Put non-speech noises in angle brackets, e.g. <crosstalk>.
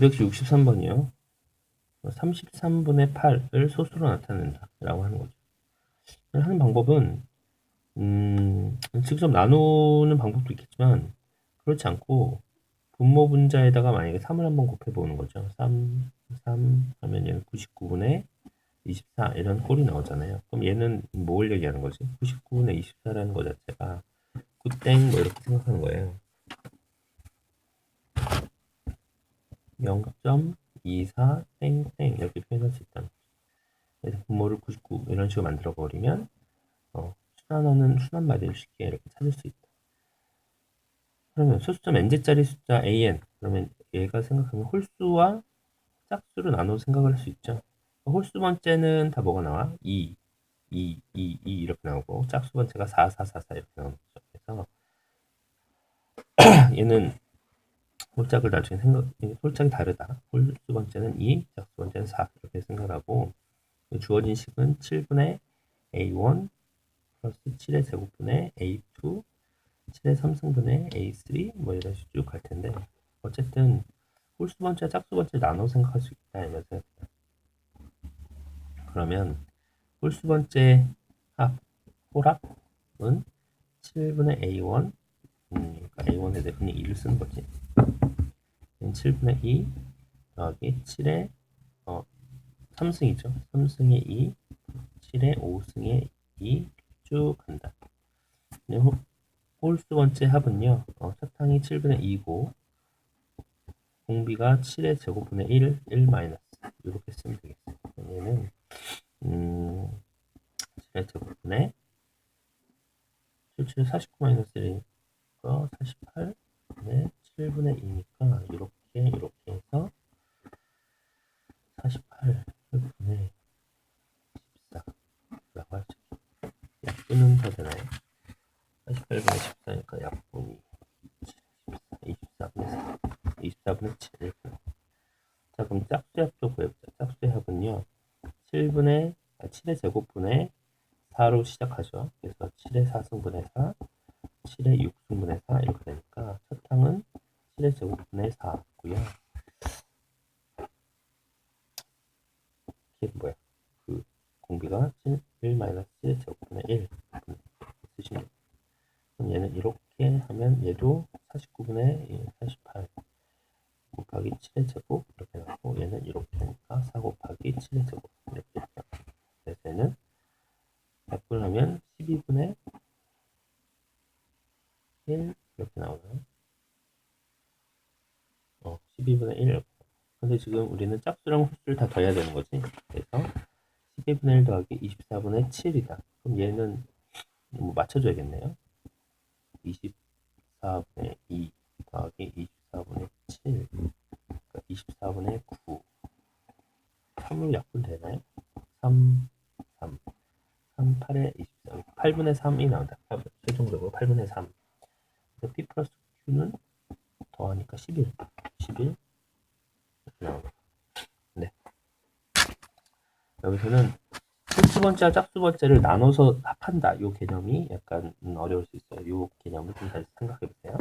263번이요. 33분의 8을 소수로 나타낸다. 라고 하는 거죠. 하는 방법은, 음, 직접 나누는 방법도 있겠지만, 그렇지 않고, 분모 분자에다가 만약에 3을 한번 곱해보는 거죠. 3, 3 하면 얘는 99분의 24 이런 꼴이 나오잖아요. 그럼 얘는 뭘 얘기하는 거지? 99분의 24라는 거 자체가 굿땡 뭐 이렇게 생각하는 거예요. 0.24 땡땡 이렇게 표현할 수 있다. 그래서 분모를 99 이런 식으로 만들어 버리면 어, 순환하는 순환 마디를 쉽게 이렇게 찾을 수 있다. 그러면 소수점 n제짜리 숫자 an 그러면 얘가 생각하면 홀수와 짝수로 나눠 생각을 할 수 있죠. 홀수 번째는 다 뭐가 나와? 2, 2, 2, 2 이렇게 나오고 짝수 번째가 4, 4, 4, 4 이렇게 나오는 거죠. 그래서 <clears throat> 얘는 홀짝을 나중에 생각, 홀짝이 다르다. 홀수 번째는 2, 짝수 번째는 4 이렇게 생각하고 주어진 식은 7분의 a1 플러스 7의 제곱분의 a2 7의 3승분의 a3 뭐 이런 식으로 쭉갈 텐데 어쨌든 홀수 번째, 짝수 번째 나눠 생각할 수 있다 이면서 그러면 홀수 번째 합 홀합은 7분의 a1 음, 그러니까 a1에 대해 그냥 2를 쓰는 거지. 7분의 2 더하기 7의 어, 3승이죠. 3승의 2 7의 5승의 2 쭉 간다. 네, 호, 홀수 번째 합은요. 어, 사탕이 7분의 2고 공비가 7의 제곱분의 1, 1 마이너스. 이렇게 쓰면 되겠어요. 얘는 음, 7의 제곱분의 7, 7, 49 마이너스 1 이니까 48, 네, 7분의 2니까 이렇게 이렇게 해서 48분의 14라고 할 수 있죠. 약분은 더 되나요? 48분의 14니까 약분이 24분의 4, 24분의 7 이렇게 나와요. 자 그럼 짝수의 합도 구해보자. 짝수의 합은요 7분의 아, 7의 제곱분의 4로 시작하죠. 그래서 7의 4승분의 4, 7의 6승분의 4 이렇게 되니까 첫 항은 7의 제곱분의 4고요. 이게 뭐야? 그 공비가 7, 1 마이너스 7의 제곱분의 1 쓰시면. 그럼 얘는 이렇게 하면 얘도 49분의 48 곱하기 7의 제곱 이렇게 나오고 얘는 이렇게 하니까 4 곱하기 7의 제곱 이렇게 이렇게 그래서 얘는 약분하면 12분의 1 이렇게 나오나요? 어, 12분의 1 근데 지금 우리는 짝수랑 홀수를 다 더해야 되는 거지. 그래서 12분의 1 더하기 24분의 7이다. 그럼 얘는 뭐 맞춰줘야겠네요. 24분의 2 더하기 24분의 7 그러니까 24분의 9 3을 약분 되나요? 3 3 3 8에 23 8분의 3이 나온다. 8, 최종적으로 8분의 3 P 플러스 Q는 더하니까 11 11 이렇게 나옵니다 네. 여기서는 홀수 번째와 짝수 번째를 나눠서 합한다. 이 개념이 약간 음, 어려울 수 있어요. 이 개념을 좀 다시 생각해 보세요